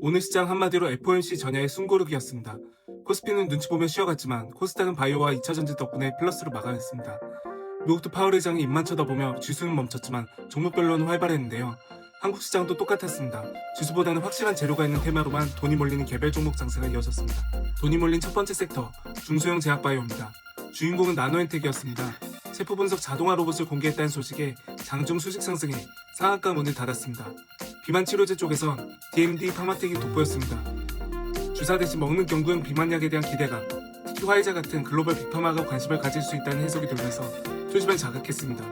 오늘 시장 한마디로 FOMC 전야의 숨고르기였습니다. 코스피는 눈치 보며 쉬어갔지만 코스닥은 바이오와 2차전지 덕분에 플러스로 막아냈습니다. 미국도 파월 의장이 입만 쳐다보며 지수는 멈췄지만 종목별로는 활발했는데요. 한국 시장도 똑같았습니다. 지수보다는 확실한 재료가 있는 테마로만 돈이 몰리는 개별 종목 장세가 이어졌습니다. 돈이 몰린 첫 번째 섹터, 중소형 제약 바이오입니다. 주인공은 나노엔텍이었습니다. 세포 분석 자동화 로봇을 공개했다는 소식에 장중 수직 상승해 상한가 문을 닫았습니다. 비만 치료제 쪽에선 DMD 파마텍이 돋보였습니다. 주사 대신 먹는 경구용 비만약에 대한 기대감, 특히 화이자 같은 글로벌 빅파마가 관심을 가질 수 있다는 해석이 돌면서 투심을 자극했습니다.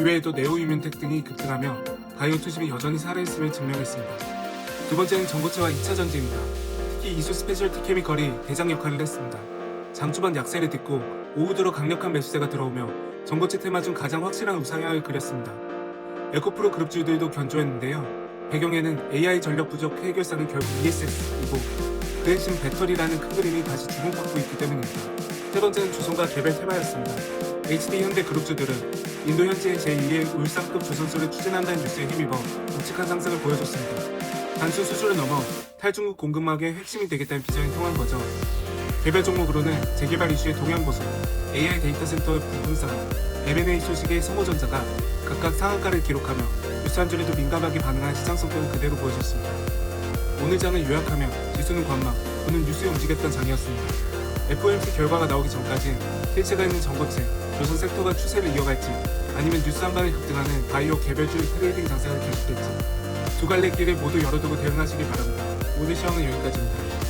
이외에도 네오이뮨텍 등이 급등하며 바이오 투심이 여전히 살아있음을 증명했습니다. 두 번째는 전고체와 2차 전지입니다. 특히 이수 스페셜티 케미컬이 대장 역할을 했습니다. 장초반 약세를 딛고 오후 들어 강력한 매수세가 들어오며 전고체 테마 중 가장 확실한 우상향을 그렸습니다. 에코프로 그룹주들도 견조했는데요. 배경에는 AI 전력 부족 해결사는 결국 ESS이고 그 대신 배터리라는 큰 그림이 다시 주목받고 있기 때문입니다. 세 번째는 주성과 개별 테마였습니다. HD 현대 그룹주들은 인도 현지의 제2의 울산급 조선소를 추진한다는 뉴스에 힘입어 묵직한 상승을 보여줬습니다. 단순 수주를 넘어 탈중국 공급망의 핵심이 되겠다는 비전이 통한 거죠. 개별 종목으로는 재개발 이슈의 동양보수, AI 데이터 센터 부분상, M&A 소식의 성호전자가 각각 상한가를 기록하며 줄에도 민감하게 반응한 시장 성격은 그대로 보여줬습니다. 오늘 장을 요약하면 지수는 관망, 분은 뉴스에 움직였던 장이었습니다. FOMC 결과가 나오기 전까지 실체가 있는 전고체, 조선 섹터가 추세를 이어갈지 아니면 뉴스 한 방에 급등하는 바이오 개별주 트레이딩 장세가 계속될지 두 갈래 길을 모두 열어두고 대응하시기 바랍니다. 오늘 시황은 여기까지입니다.